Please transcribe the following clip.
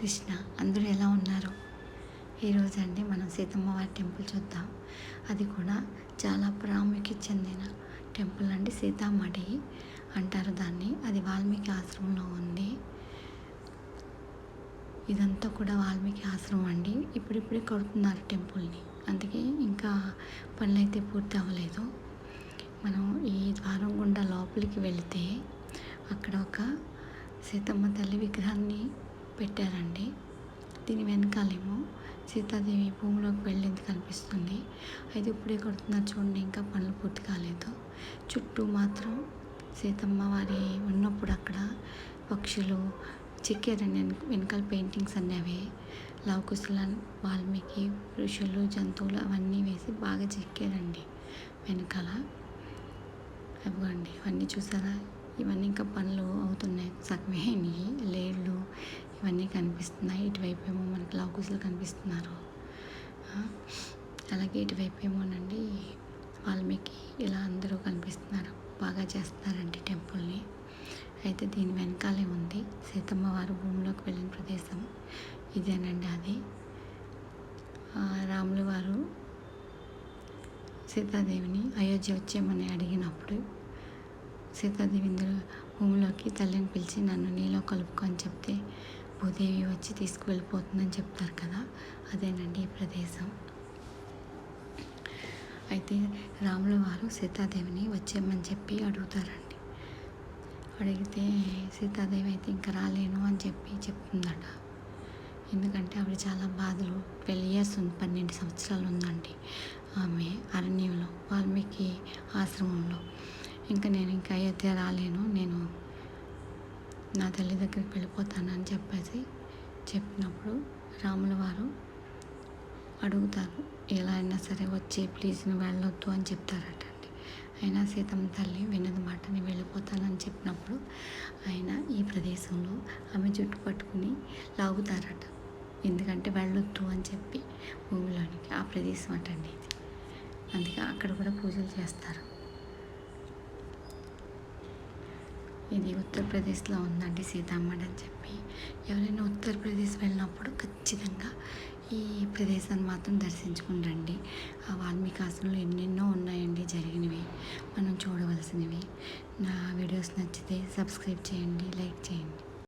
కృష్ణ అందరూ ఎలా ఉన్నారు? ఈరోజు అండి మనం సీతమ్మ వారి టెంపుల్ చూద్దాం. అది కూడా చాలా ప్రాముఖ్యత చెందిన టెంపుల్ అండి సీతామడి అంటారు దాన్ని. అది వాల్మీకి ఆశ్రమంలో ఉంది. ఇదంతా కూడా వాల్మీకి ఆశ్రమం అండి. ఇప్పుడిప్పుడే కడుతున్నారు టెంపుల్ని. అందుకే ఇంకా పనులు అయితే పూర్తి అవ్వలేదు. మనం ఈ ద్వారం గుండా లోపలికి వెళితే అక్కడ ఒక సీతమ్మ తల్లి విగ్రహాన్ని పెట్టారండి. దీని వెనకాలేమో సీతాదేవి భూమిలోకి వెళ్ళింది కనిపిస్తుంది. అయితే ఇప్పుడే కొడుతున్నారు చూడండి ఇంకా పనులు పూర్తి కాలేదు. చుట్టూ మాత్రం సీతమ్మ వారి ఉన్నప్పుడు అక్కడ పక్షులు చెక్కారండి వెనక- వెనకాల పెయింటింగ్స్ అన్నీ అవి. లవకుశల వాల్మీకి ఋషులు జంతువులు అవన్నీ వేసి బాగా చెక్కారండి వెనకాల. అవ్వండి ఇవన్నీ చూసారా? ఇవన్నీ ఇంకా మనకి లవకుశలు కనిపిస్తున్నారు. అలాగే ఇటువైపు ఏమోనండి వాల్మీకి ఇలా అందరూ కనిపిస్తున్నారు బాగా చేస్తున్నారండి టెంపుల్ని. అయితే దీని వెనకాలే ఉంది సీతమ్మ వారు భూమిలోకి వెళ్ళిన ప్రదేశం. ఇదేనండి అది. రాములు వారు సీతాదేవిని అయోధ్య వచ్చేయమని అడిగినప్పుడు సీతాదేవి ఇందులో భూమిలోకి తల్లిని పిలిచి నన్ను నీలో కలుపుకొని చెప్తే భూదేవి వచ్చి తీసుకువెళ్ళిపోతుందని చెప్తారు కదా? అదేనండి ఈ ప్రదేశం. అయితే రాముల వారు సీతాదేవిని వచ్చేయమని చెప్పి అడుగుతారండి. అడిగితే సీతాదేవి అయితే ఇంకా రాలేను అని చెప్పి చెప్తుందట. ఎందుకంటే ఆవిడ చాలా బాధలు ట్వెల్వ్ ఇయర్స్ ఉంది పన్నెండు సంవత్సరాలు ఉందండి ఆమె అరణ్యంలో వాల్మీకి ఆశ్రమంలో. ఇంకా నేను ఇంకా అయోధ్య రాలేను నేను నా తల్లి దగ్గరికి వెళ్ళిపోతానని చెప్పేసి చెప్పినప్పుడు రాముల వారు అడుగుతారు ఎలా అయినా సరే వచ్చి ప్లీజ్ నువ్వు వెళ్ళొద్దు అని చెప్తారట అండి అయినా సీతమ్మ తల్లి వినదు మాట నేను వెళ్ళిపోతానని చెప్పినప్పుడు ఆయన ఈ ప్రదేశంలో ఆమె జుట్టు పట్టుకుని లాగుతారట. ఎందుకంటే వెళ్ళొద్దు అని చెప్పి భూమిలోనికి ఆ ప్రదేశం అటండి ఇది. అందుకే అక్కడ కూడా పూజలు చేస్తారు. ఇది ఉత్తరప్రదేశ్లో ఉందండి సీతామఢి అని చెప్పి. ఎవరైనా ఉత్తరప్రదేశ్ వెళ్ళినప్పుడు ఖచ్చితంగా ఈ ప్రదేశాన్ని మాత్రం దర్శించుకుని రండి. ఆ వాల్మీకి ఎన్నెన్నో ఉన్నాయండి జరిగినవి. మనం చూడవలసినవి. నా వీడియోస్ నచ్చితే సబ్స్క్రైబ్ చేయండి లైక్ చేయండి.